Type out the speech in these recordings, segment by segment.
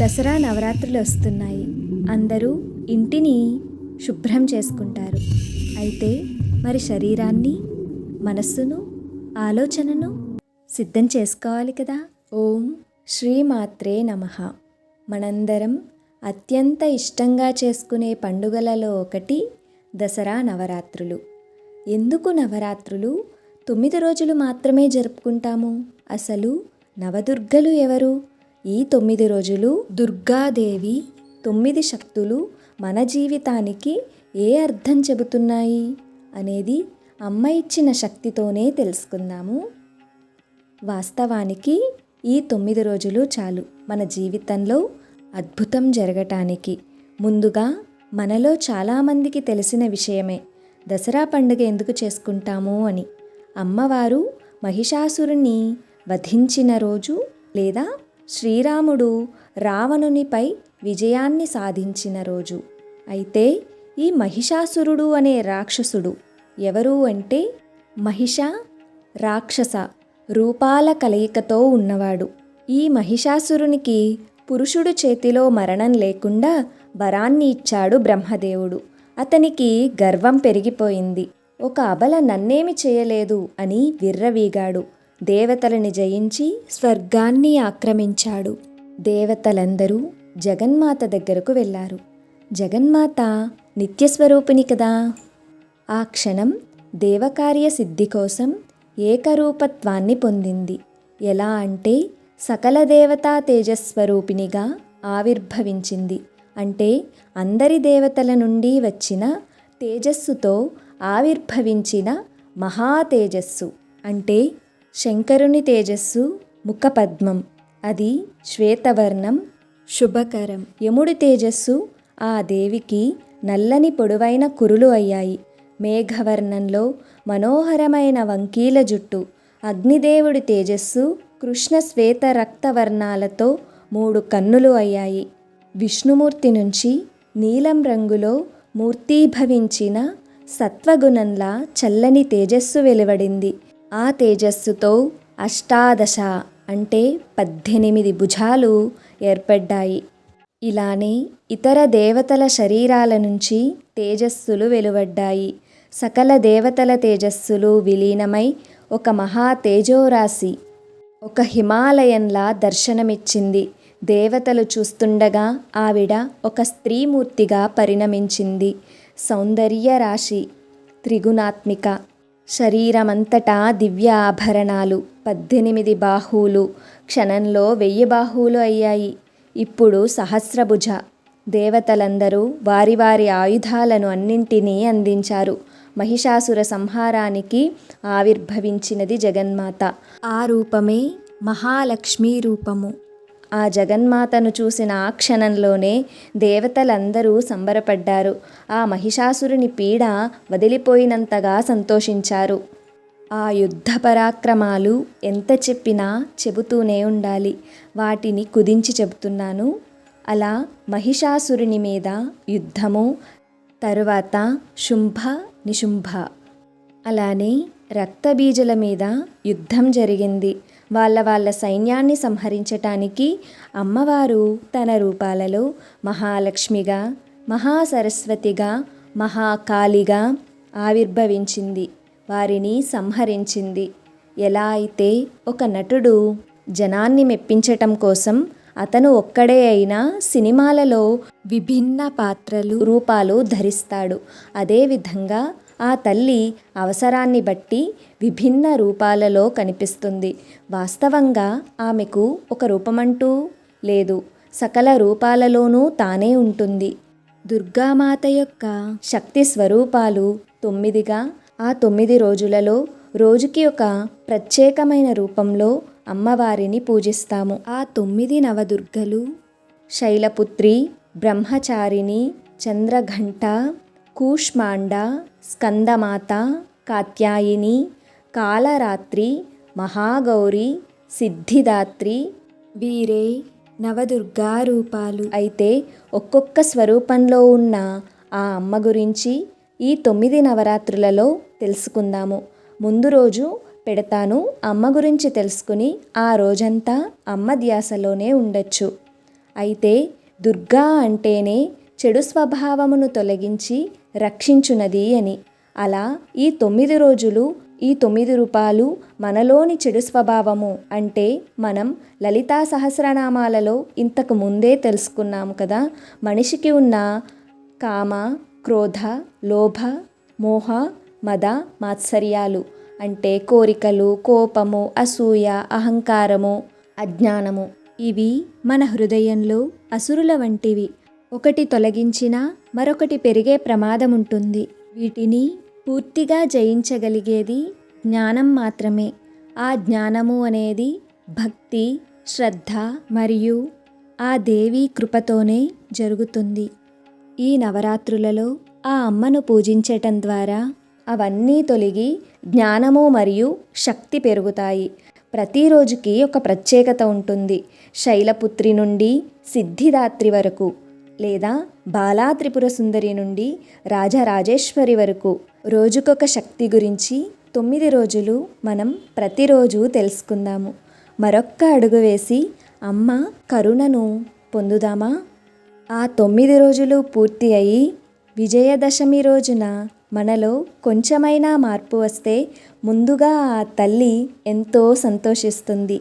దసరా నవరాత్రులు వస్తున్నాయి. అందరూ ఇంటిని శుభ్రం చేసుకుంటారు. అయితే మరి శరీరాన్ని మనస్సును ఆలోచనను సిద్ధం చేసుకోవాలి కదా? ఓం శ్రీమాత్రే నమ. మనందరం అత్యంత ఇష్టంగా చేసుకునే పండుగలలో ఒకటి దసరా నవరాత్రులు. ఎందుకు నవరాత్రులు? తొమ్మిది రోజులు మాత్రమే జరుపుకుంటాము. అసలు నవదుర్గలు ఎవరు? ఈ తొమ్మిది రోజులు దుర్గాదేవి తొమ్మిది శక్తులు మన జీవితానికి ఏ అర్థం చెబుతున్నాయి అనేది అమ్మ ఇచ్చిన శక్తితోనే తెలుసుకుందాము. వాస్తవానికి ఈ తొమ్మిది రోజులు చాలు మన జీవితంలో అద్భుతం జరగటానికి. ముందుగా మనలో చాలామందికి తెలిసిన విషయమే దసరా పండుగ ఎందుకు చేసుకుంటాము అని. అమ్మవారు మహిషాసురుణ్ణి వధించిన రోజు లేదా శ్రీరాముడు రావణునిపై విజయాన్ని సాధించిన రోజు. అయితే ఈ మహిషాసురుడు అనే రాక్షసుడు ఎవరు అంటే మహిష రాక్షస రూపాల కలయికతో ఉన్నవాడు. ఈ మహిషాసురునికి పురుషుడు చేతిలో మరణం లేకుండా వరాన్ని ఇచ్చాడు బ్రహ్మదేవుడు. అతనికి గర్వం పెరిగిపోయింది. ఒక అబల నన్నేమి చేయలేదు అని విర్రవీగాడు. దేవతలని జయించి స్వర్గాన్ని ఆక్రమించాడు. దేవతలందరూ జగన్మాత దగ్గరకు వెళ్ళారు. జగన్మాత నిత్యస్వరూపిణి కదా. ఆ క్షణం దేవకార్య సిద్ధి కోసం ఏకరూపత్వాన్ని పొందింది. ఎలా అంటే సకల దేవతా తేజస్వరూపిణిగా ఆవిర్భవించింది. అంటే అందరి దేవతల నుండి వచ్చిన తేజస్సుతో ఆవిర్భవించిన మహా తేజస్సు. అంటే శంకరుని తేజస్సు ముఖపద్మం. అది శ్వేతవర్ణం శుభకరం. యముడి తేజస్సు ఆ దేవికి నల్లని పొడవైన కురులు అయ్యాయి. మేఘవర్ణంలో మనోహరమైన వంకీల జుట్టు. అగ్నిదేవుడి తేజస్సు కృష్ణ శ్వేత రక్తవర్ణాలతో మూడు కన్నులు అయ్యాయి. విష్ణుమూర్తి నుంచి నీలం రంగులో మూర్తీభవించిన సత్వగుణంలా చల్లని తేజస్సు వెలువడింది. ఆ తేజస్సుతో అష్టాదశ అంటే పద్దెనిమిది భుజాలు ఏర్పడ్డాయి. ఇలానే ఇతర దేవతల శరీరాల నుంచి తేజస్సులు వెలువడ్డాయి. సకల దేవతల తేజస్సులు విలీనమై ఒక మహా తేజోరాశి. ఒక హిమాలయంలా దర్శనమిచ్చింది. దేవతలు చూస్తుండగా ఆవిడ ఒక స్త్రీమూర్తిగా పరిణమించింది. సౌందర్య రాశి. త్రిగుణాత్మిక. శరీరమంతటా దివ్య ఆభరణాలు పద్దెనిమిది బాహువులు. క్షణంలో వెయ్యి బాహువులు అయ్యాయి. ఇప్పుడు సహస్రభుజ. దేవతలందరూ వారి వారి ఆయుధాలను అన్నింటినీ అందించారు. మహిషాసుర సంహారానికి ఆవిర్భవించినది జగన్మాత. ఆ రూపమే మహాలక్ష్మీ రూపము. ఆ జగన్మాతను చూసిన ఆ క్షణంలోనే దేవతలందరూ సంబరపడ్డారు. ఆ మహిషాసురుని పీడ వదిలిపోయినంతగా సంతోషించారు. ఆ యుద్ధ పరాక్రమాలు ఎంత చెప్పినా చెబుతూనే ఉండాలి. వాటిని కుదించి చెబుతున్నాను. అలా మహిషాసురుని మీద యుద్ధము తరువాత శుంభ నిశుంభ. అలానే రక్తబీజల మీద యుద్ధం జరిగింది. వాళ్ళ వాళ్ళ సైన్యాన్ని సంహరించటానికి అమ్మవారు తన రూపాలలో మహాలక్ష్మిగా మహాసరస్వతిగా మహాకాళిగా ఆవిర్భవించింది. వారిని సంహరించింది. ఎలా అయితే ఒక నటుడు జనాన్ని మెప్పించటం కోసం అతను ఒక్కడే అయినా సినిమాలలో విభిన్న పాత్రలు రూపాలు ధరిస్తాడు. అదేవిధంగా ఆ తల్లి అవసరాన్ని బట్టి విభిన్న రూపాలలో కనిపిస్తుంది. వాస్తవంగా ఆమెకు ఒక రూపమంటూ లేదు. సకల రూపాలలోనూ తానే ఉంటుంది. దుర్గామాత యొక్క శక్తి స్వరూపాలు తొమ్మిదిగా ఆ తొమ్మిది రోజులలో రోజుకి ఒక ప్రత్యేకమైన రూపంలో అమ్మవారిని పూజిస్తాము. ఆ తొమ్మిది నవదుర్గలు శైలపుత్రి బ్రహ్మచారిణి చంద్రఘంట కూష్మాండ స్కందమాత కాత్యాయిని కాలరాత్రి మహాగౌరి సిద్ధిదాత్రి వీరే నవదుర్గా రూపాలు అయితే ఒక్కొక్క స్వరూపంలో ఉన్న ఆ అమ్మ గురించి ఈ తొమ్మిది నవరాత్రులలో తెలుసుకుందాము. ముందు రోజు పెడతాను అమ్మ గురించి తెలుసుకుని ఆ రోజంతా అమ్మ ధ్యాసలోనే ఉండొచ్చు. అయితే దుర్గా అంటేనే చెడు స్వభావమును తొలగించి రక్షించునది అని. అలా ఈ తొమ్మిది రోజులు ఈ తొమ్మిది రూపాలు మనలోని చెడు స్వభావము అంటే మనం లలితా సహస్రనామాలలో ఇంతకు ముందే తెలుసుకున్నాము కదా. మనిషికి ఉన్న కామ క్రోధ లోభ మోహ మద మాత్సర్యాలు అంటే కోరికలు కోపము అసూయ అహంకారము అజ్ఞానము. ఇవి మన హృదయంలో అసురుల వంటివి. ఒకటి తొలగించినా మరొకటి పెరిగే ప్రమాదం ఉంటుంది వీటిని పూర్తిగా జయించగలిగేది జ్ఞానం మాత్రమే. ఆ జ్ఞానము అనేది భక్తి శ్రద్ధ మరియు ఆ దేవి కృపతోనే జరుగుతుంది. ఈ నవరాత్రులలో ఆ అమ్మను పూజించటం ద్వారా అవన్నీ తొలగి జ్ఞానము మరియు శక్తి పెరుగుతాయి. ప్రతిరోజుకి ఒక ప్రత్యేకత ఉంటుంది. శైలపుత్రి నుండి సిద్ధిదాత్రి వరకు లేదా బాలా త్రిపుర సుందరి నుండి రాజరాజేశ్వరి వరకు. రోజుకొక శక్తి గురించి తొమ్మిది రోజులు మనం ప్రతిరోజు తెలుసుకుందాము. మరొక్క అడుగు వేసి అమ్మ కరుణను పొందుదామా? ఆ తొమ్మిది రోజులు పూర్తి అయి విజయదశమి రోజున మనలో కొంచెమైనా మార్పు వస్తే ముందుగా ఆ తల్లి ఎంతో సంతోషిస్తుంది.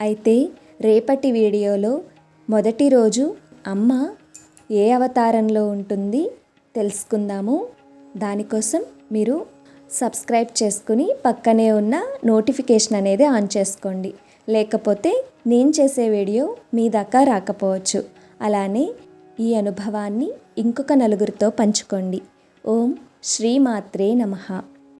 అయితే రేపటి వీడియోలో మొదటి రోజు అమ్మ ఏ అవతారంలో ఉంటుంది తెలుసుకుందాము. దానికోసం మీరు సబ్స్క్రైబ్ చేసుకుని పక్కనే ఉన్న నోటిఫికేషన్ అనేది ఆన్ చేసుకోండి. లేకపోతే నేను చేసే వీడియో మీ దాకా రాకపోవచ్చు. అలానే ఈ అనుభవాన్ని ఇంకొక నలుగురితో పంచుకోండి. ఓం శ్రీమాత్రే నమః.